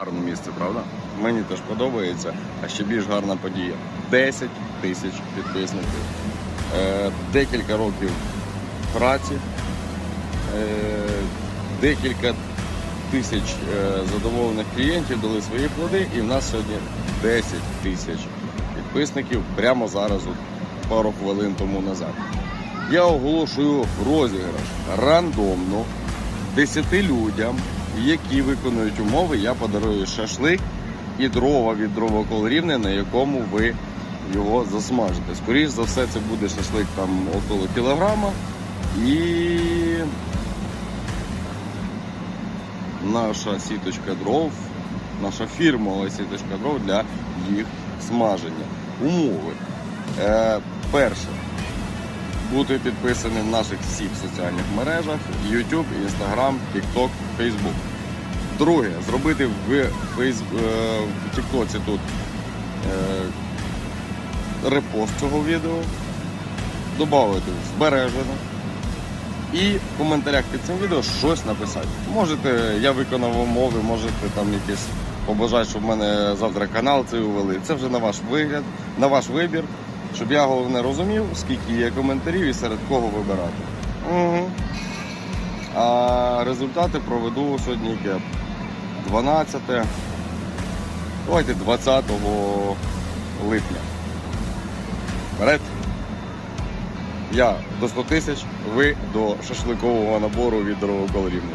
Гарне місце, правда? Мені теж подобається, а ще більш гарна подія. 10 тисяч підписників. Е, декілька років праці, е, декілька тисяч е, задоволених клієнтів дали свої плоди, і в нас сьогодні 10 тисяч підписників прямо зараз, пару хвилин тому назад. Я оголошую розіграш рандомно 10 людям, які виконують умови, я подарую шашлик і дрова від дровокол рівне, на якому ви його засмажите. Скоріше за все, це буде шашлик там около кілограма. І наша сіточка дров, наша фірмова сіточка дров для їх смаження. Умови. Е, перше. Бути підписаним в наших всіх соціальних мережах: YouTube, Instagram, TikTok, Facebook. Друге, зробити в, Фейс... е, тут е, репост цього відео, додати збережено. І в коментарях під цим відео щось написати. Можете, я виконав умови, можете там якесь побажати, щоб в мене завтра канал цей увели. Це вже на ваш вигляд, на ваш вибір, щоб я головне розумів, скільки є коментарів і серед кого вибирати. Угу. А результати проведу сьогодні яке? 12. Давайте 20 липня. Вперед! Я до 100 тисяч, ви до шашликового набору від дорогого рівня.